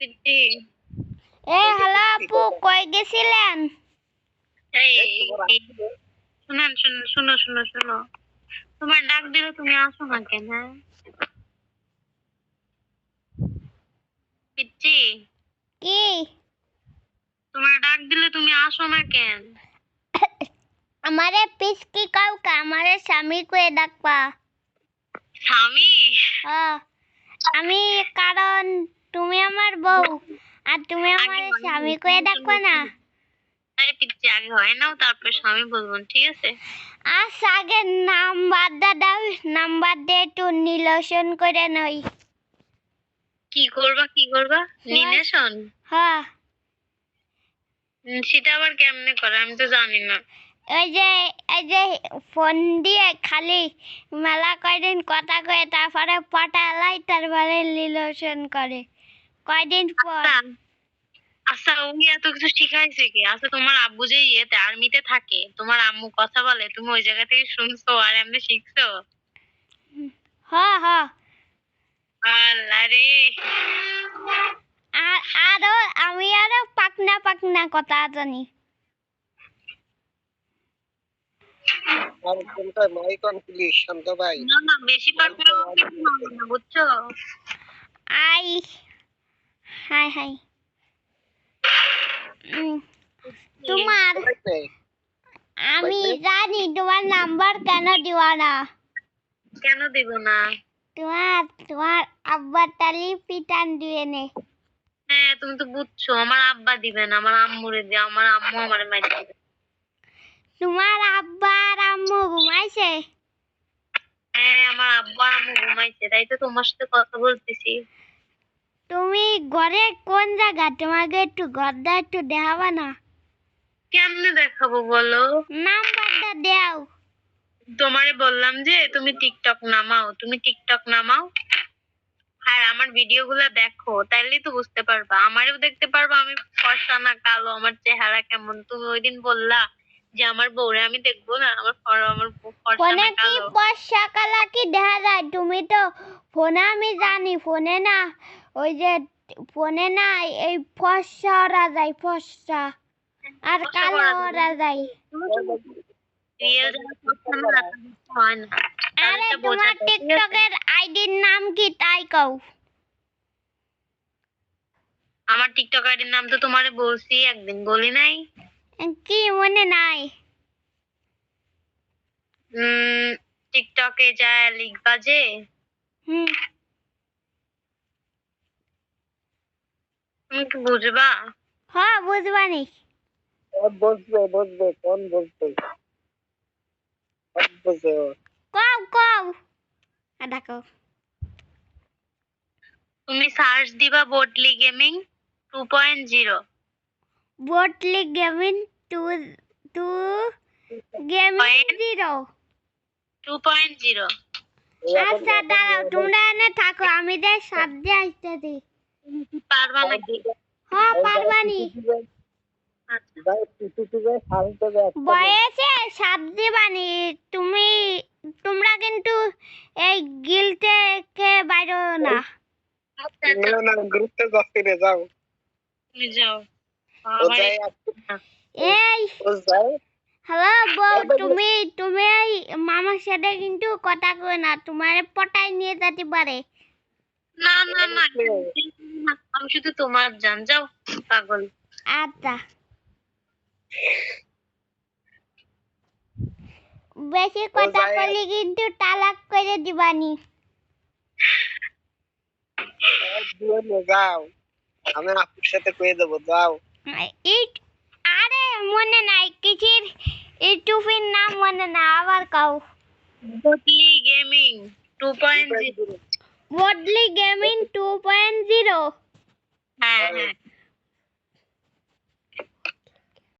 এ hello আপু কই গেছিলেন। শুনুন শুনুন শুনো শুনো শুনো। তোমার ডাক দিলে তুমি আসো না কেন? পিচ্ছি কি? তোমার ডাক দিলে তুমি আসো না কেন? আমারে পিসকি কাউকে আমারে স্বামী কয়ে ডাকবা। স্বামী? হ্যাঁ। আমি কারণ তুমি আমার বউ। আর তুমি আমার স্বামী কয়ে ডাকবা না। আরে পিচ্ছি আগে হয় নাও তারপর স্বামী বলব ঠিক আছে? আচ্ছা আগে নাম্বারটা দাও নাম্বার দিয়ে একটু নিলসন করে নই। কি করবা কি করবা? নিনেশন হ্যাঁ। সেটা আবার কেমনে করে? আমি তো জানি না। ওই যে এই যে ফোন দিয়ে খালি মেলা কয়দিন কথা কয়ে তারপরে পটালাই তারপরে করে। কয়দিন পর? আচ্ছা আচ্ছা উনি এত কিছু শিখাইছে কি? আচ্ছা তোমার আব্বু যে ইয়েতে আর্মিতে থাকে তোমার আম্মু কথা বলে তুমি ওই জায়গা থেকে শুনছো আর এমনি শিখছো? হ্যাঁ হ্যাঁ আল্লাহ রে। আরও আমি আরও পাকনা পাকনা কথা জানি। আর কোনটা মাইকন প্লিজ শান্ত ভাই। না না বেশি পারবে না বুঝছ? আই হাই হাই। তোমার আমি জানি তোমার নাম্বার কেন দিবা না। কেন দিব না? তোমার তোমার আব্বার তালি পিটান দিয়ে নে। হ্যাঁ তুমি তো বুঝছ আমার আব্বা দিবে না আমার আম্মুরে দিয়ে আমার আম্মু আমার মাই দিবে। তোমার আব্বা ঘুমাইছে? হ্যাঁ আমার আব্বা আম্মু ঘুমাইছে তাই তো তোমার সাথে কথা বলতেছি। তুমি ঘরে কোন জায়গা? তোমাকে একটু ঘরটা একটু দেখাবা না? কেমনে দেখাবো বলো? নাম্বারটা দেও। তোমারে বললাম যে তুমি টিকটক নামাও তুমি টিকটক নামাও। আর আমার ভিডিও গুলা দেখো তাইলেই তো বুঝতে পারবা। আমারও দেখতে পারবা আমি ফর্সা না কালো আমার চেহারা কেমন। তুমি ওই দিন বললা যে আমার বউরে আমি দেখব না আমার ফর- আমার ফোনে কি ফর্সা কালা কি দেখা যায়? তুমি তো ফোনে আমি জানি ফোনে না ওই যে ফোনে না এই ফর্সা ওরা যায় ফর্সা। আর কালো। ওরা যায়। আরে তোমার? টিকটকের আইডির নাম কি? তাই কও। আমার টিকটক আইডির নাম তো তোমারে বলছি একদিন বলি নাই। কি মনে নাই? উম টিকটকে যায় লিখবা যে হুম। তুমি কি বুঝবা? হ্যাঁ বুঝবানি বসবে বসবে কোন বসবে সব বসবে ও। কও কও। আদা কও তুমি সার্চ দিবা বটলি gaming two point zero. Gaming two two gaming Point? Zero two point zero আচ্ছা দাঁড়াও তোমরা এনে থাকো আমি যে সাবজে আসতেছি পারবা নাকি হ্যাঁ পারবানি আচ্ছা। বয়সে সাবজি বানি তুমি তোমরা কিন্তু এই গিলতে কে বাইরে না। আচ্ছা আচ্ছা। না গ্রুপে যাও। তুমি যাও। এই হ্যালো বউ তুমি তুমি এই মামার সাথে কিন্তু কথা কই না তোমার পটাই নিয়ে যেতে পারে। না না না আমি শুধু তোমার জান যাও পাগল। আচ্ছা। বেশি কথা কিন্তু তালাক করে দিবানি। যাও। আমি আপুর সাথে কয়ে দেবো যাও। ইট আরে মনে নাই কিসির ইউটিউবের নাম মনে না আবার কাউ বটলি গেমিং টু পয়েন্ট জিরো বদলি গেমিং টু পয়েন্ট জিরো হ্যাঁ হ্যাঁ